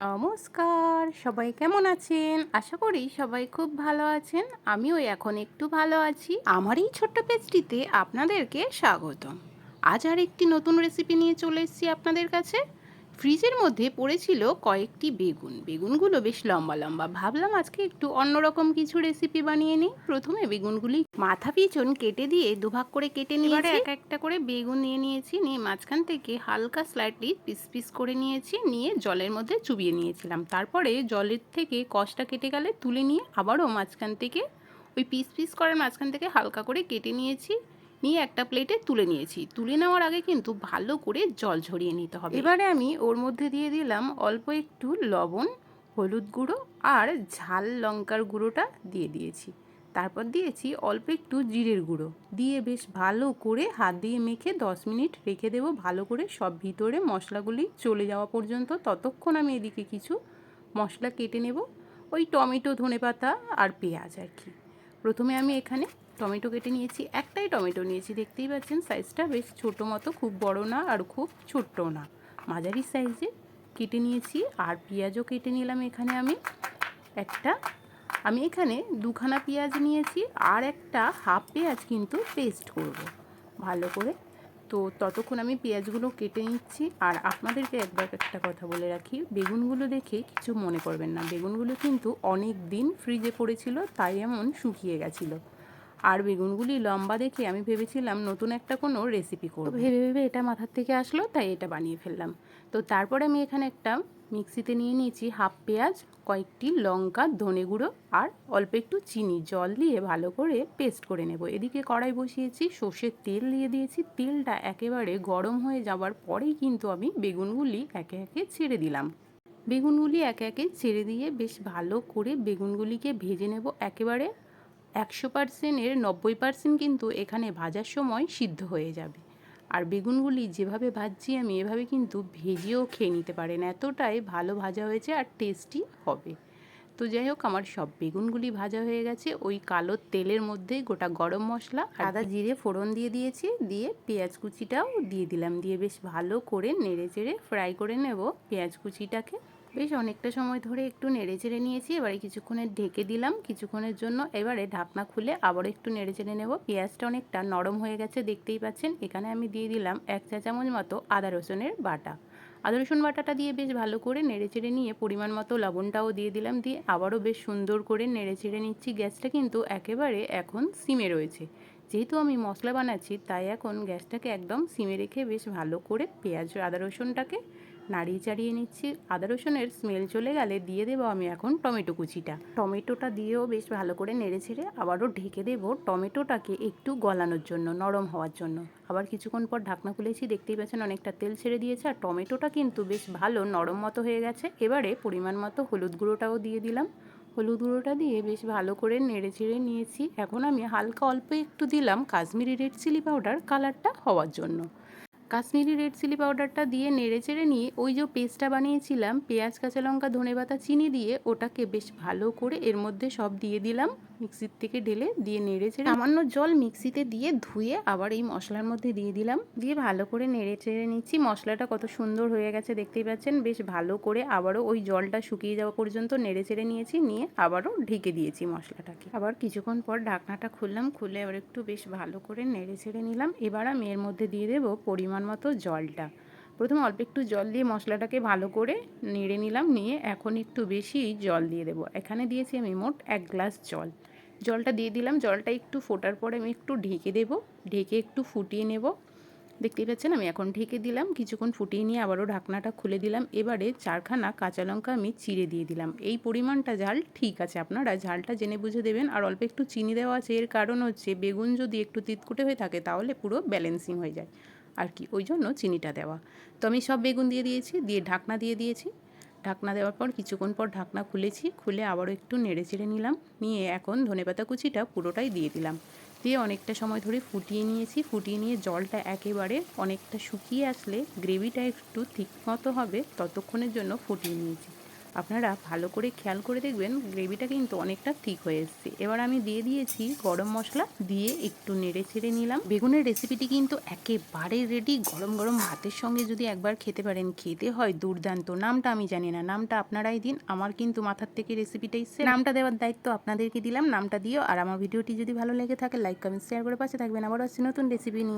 নমস্কার, সবাই কেমন আছেন? আশা করি সবাই খুব ভালো আছেন। আমিও এখন একটু ভালো আছি। আমার এই ছোট্ট পেজটিতে আপনাদেরকে স্বাগতম। আজ আর একটি নতুন রেসিপি নিয়ে চলে এসেছি আপনাদের কাছে। ফ্রিজের মধ্যে পড়েছিল কয়েকটি বেগুন। বেগুনগুলো বেশ লম্বা লম্বা। ভাবলাম আজকে একটু অন্যরকম কিছু রেসিপি বানিয়ে নিই। প্রথমে বেগুনগুলি মাথা পিছন কেটে দিয়ে দুভাগ করে কেটে নিয়ে এক একটা করে বেগুন নিয়ে নিয়েছি নিয়ে মাঝখান থেকে হালকা স্লাইটলি পিস পিস করে নিয়েছি নিয়ে জলের মধ্যে চুবিয়ে নিয়েছিলাম। তারপরে জলের থেকে কষটা কেটে গেলে তুলে নিয়ে আবারও মাঝখান থেকে ওই পিস পিস করার মাঝখান থেকে হালকা করে কেটে নিয়েছি। নিয়ে একটা প্লেটে তুলে নিয়েছি। তুলে নেওয়ার আগে কিন্তু ভালো করে জল ঝরিয়ে নিতে হবে। এবারে আমি ওর মধ্যে দিয়ে দিলাম অল্প একটু লবণ, হলুদ গুঁড়ো আর ঝাল লঙ্কার গুঁড়োটা দিয়ে দিয়েছি। তারপর দিয়েছি অল্প একটু জিরের গুঁড়ো। দিয়ে বেশ ভালো করে হাত দিয়ে মেখে দশ মিনিট রেখে দেবো। ভালো করে সব ভিতরে মশলাগুলি চলে যাওয়া পর্যন্ত। ততক্ষণ আমি এদিকে কিছু মশলা কেটে নেব। ওই টমেটো ধনে পাতা আর পেঁয়াজ আর কি। প্রথমে আমি এখানে টমেটো কেটে নিয়েছি, একটাই টমেটো নিয়েছি, দেখতেই পাচ্ছেন সাইজটা বেশ ছোটো মতো, খুব বড় না আর খুব ছোট্ট না। মাঝারি সাইজে কেটে নিয়েছি আর পেঁয়াজও কেটে নিলাম এখানে আমি। একটা, আমি এখানে দুখানা পেঁয়াজ নিয়েছি আর একটা হাফ পেঁয়াজ কিন্তু পেস্ট করব। ভালো করে। তো ততক্ষণ আমি পেঁয়াজগুলো কেটে নিচ্ছি আর আপনাদেরকে একবার একটা কথা বলে রাখি, বেগুনগুলো দেখে কিছু মনে করবেন না। বেগুনগুলো কিন্তু অনেক দিন ফ্রিজে পড়েছিল, তাই এমন শুকিয়ে গেছিল। আর বেগুনগুলি লম্বা দেখে আমি ভেবেছিলাম নতুন একটা কোনো রেসিপি করব। ভেবে ভেবে এটা মাথার থেকে আসলো, তাই এটা বানিয়ে ফেললাম। তো তারপরে আমি এখানে একটা মিক্সিতে নিয়ে নিয়েছি হাফ পেঁয়াজ, কয়েকটি লঙ্কা, ধনে গুঁড়ো আর অল্প একটু চিনি। জল দিয়ে ভালো করে পেস্ট করে নেব। এদিকে কড়াই বসিয়েছি, সর্ষের তেল দিয়ে দিয়েছি। তেলটা একেবারে গরম হয়ে যাওয়ার পরেই কিন্তু আমি বেগুনগুলি একে একে ছেড়ে দিলাম। বেগুনগুলি একে একে ছেড়ে দিয়ে বেশ ভালো করে বেগুনগুলিকে ভেজে নেব। একেবারে একশো পার্সেন্টের নব্বই পার্সেন্ট কিন্তু এখানে ভাজার সময় সিদ্ধ হয়ে যাবে। আর বেগুনগুলি যেভাবে ভাজছি আমি এভাবে কিন্তু ভেজেও খেয়ে নিতে পারেন। এতটাই ভালো ভাজা হয়েছে আর টেস্টি হবে। তো যাই হোক, আমার সব বেগুনগুলি ভাজা হয়ে গেছে। ওই কালো তেলের মধ্যে গোটা গরম মশলা আদা, জিরে, ফোড়ন দিয়ে দিয়েছি। দিয়ে পেঁয়াজ কুচিটাও দিয়ে দিলাম। দিয়ে বেশ ভালো করে নেড়ে চেড়ে ফ্রাই করে নেব। পেঁয়াজ কুচিটাকে বেশ অনেকটা সময় ধরে একটু নেড়ে চেড়ে নিয়েছি, এবারে কিছুক্ষণের ঢেকে দিলাম, কিছুক্ষণের জন্য এবারে ঢাকনা খুলে আবার একটু নেড়ে চেড়ে নেব। পেঁয়াজটা অনেকটা নরম হয়ে গেছে, দেখতেই পাচ্ছেন। এখানে আমি দিয়ে দিলাম এক চা চামচ মতো আদা রসুনের বাটা। আদা রসুন বাটাটা দিয়ে বেশ ভালো করে নেড়ে চেড়ে নিয়ে পরিমাণ মতো লবণটাও দিয়ে দিলাম, দিয়ে আবারও বেশ সুন্দর করে নেড়ে চেড়ে নিচ্ছি। গ্যাসটা কিন্তু একেবারে এখন সিমে রয়েছে। যেহেতু আমি মশলা বানাচ্ছি, তাই এখন গ্যাসটাকে একদম সিমে রেখে বেশ ভালো করে পেঁয়াজ, আদা রসুনটাকে নাড়িয়ে চাড়িয়ে নিচ্ছি। আদা রসুনের স্মেল চলে গেলে দিয়ে দেবো আমি এখন টমেটো কুচিটা। টমেটোটা দিয়েও বেশ ভালো করে নেড়ে ছেড়ে আবারও ঢেকে দেবো টমেটোটাকে একটু গলানোর জন্য, নরম হওয়ার জন্য। আবার কিছুক্ষণ পর ঢাকনা খুলেছি, দেখতেই পাচ্ছেন অনেকটা তেল ছেড়ে দিয়েছে আর টমেটোটা কিন্তু বেশ ভালো নরম মতো হয়ে গেছে। এবারে পরিমাণ মতো হলুদ গুঁড়োটাও দিয়ে দিলাম। হলুদ গুঁড়োটা দিয়ে বেশ ভালো করে নেড়ে চেড়ে নিয়েছি। এখন আমি হালকা অল্প একটু দিলাম কাশ্মীরি রেড চিলি পাউডার কালারটা হওয়ার জন্য। কাশ্মীরি রেড চিলি পাউডারটা দিয়ে নেড়ে চেড়ে নিয়ে ওই যে পেস্টটা বানিয়েছিলাম, পেঁয়াজ, কাঁচা লঙ্কা, ধনে পাতা, চিনি দিয়ে ওটাকে বেশ ভালো করে এর মধ্যে সব দিয়ে দিলাম। মিক্সির থেকে ঢেলে দিয়ে নেড়ে চেড়ে সামান্য জল মিক্সিতে দিয়ে ধুয়ে আবার এই মশলার মধ্যে দিয়ে দিলাম। দিয়ে ভালো করে নেড়ে চেড়ে নিচ্ছি। মশলাটা কত সুন্দর হয়ে গেছে দেখতেই পাচ্ছেন। বেশ ভালো করে আবারও ওই জলটা শুকিয়ে যাওয়া পর্যন্ত নেড়ে চেড়ে নিয়েছি, নিয়ে আবারও ঢেকে দিয়েছি মশলাটাকে। আবার কিছুক্ষণ পর ঢাকনাটা খুললাম, খুলে আবার একটু বেশ ভালো করে নেড়ে চেড়ে নিলাম। এবার আমি এর মধ্যে দিয়ে দেবো পরিমাণ মতো জলটা। প্রথমে অল্প একটু জল দিয়ে মশলাটাকে ভালো করে নেড়ে নিলাম, নিয়ে এখন একটু বেশি জল দিয়ে দেবো। এখানে দিয়েছি আমি মোট এক গ্লাস জল। জলটা দিয়ে দিলাম, জলটা একটু ফোটার পরে আমি একটু ঢেকে দেব, ঢেকে একটু ফুটিয়ে নেব। দেখতেই পাচ্ছেন, আমি এখন ঢেকে দিলাম, কিছুক্ষণ ফুটিয়ে নিয়ে আবারও ঢাকনাটা খুলে দিলাম, এবারে চারখানা কাঁচা লঙ্কা আমি চিড়ে দিয়ে দিলাম। এই পরিমাণটা ঝাল ঠিক আছে আপনারা, ঝালটা জেনে বুঝে দেবেন। আর অল্প একটু চিনি দেওয়া আছে, এর কারণ হচ্ছে বেগুন যদি একটু তিতকুটে হয়ে থাকে, তাহলে পুরো ব্যালেন্সিং হয়ে যায়। আর কি, ওই জন্য চিনিটা দেওয়া। তো আমি সব বেগুন দিয়ে দিয়েছি, দিয়ে ঢাকনা দিয়ে দিয়েছি। ঢাকনা দেওয়ার পর কিছুক্ষণ পর ঢাকনা খুলেছি, খুলে আবারও একটু নেড়ে চেড়ে নিলাম, নিয়ে এখন ধনেপাতা কুচিটা পুরোটাই দিয়ে দিলাম। দিয়ে অনেকটা সময় ধরে ফুটিয়ে নিয়েছি, ফুটিয়ে নিয়ে জলটা একেবারে অনেকটা শুকিয়ে আসলে গ্রেভিটা একটু ঠিক মতো হবে, ততক্ষণের জন্য ফুটিয়ে নিয়েছি। আপনারা ভালো করে খেয়াল করে দেখবেন গ্রেভিটা কিন্তু অনেকটা ঠিক হয়ে এসছে। এবার আমি দিয়ে দিয়েছি গরম মশলা, দিয়ে একটু নেড়ে ছেড়ে নিলাম। বেগুনের রেসিপিটি কিন্তু একেবারে রেডি গরম গরম ভাতের সঙ্গে যদি একবার খেতে পারেন, খেতে হয় দুর্দান্ত। নামটা আমি জানি না, নামটা আপনারাই দিন। আমার কিন্তু মাথার থেকে রেসিপিটা এসছে। নামটা দেওয়ার দায়িত্ব আপনাদেরকে দিলাম, নামটা দিও। আর আমার ভিডিওটি যদি ভালো লেগে থাকে লাইক কমেন্ট শেয়ার করে পাশে থাকবেন। আবার আসছি নতুন রেসিপি নিয়ে।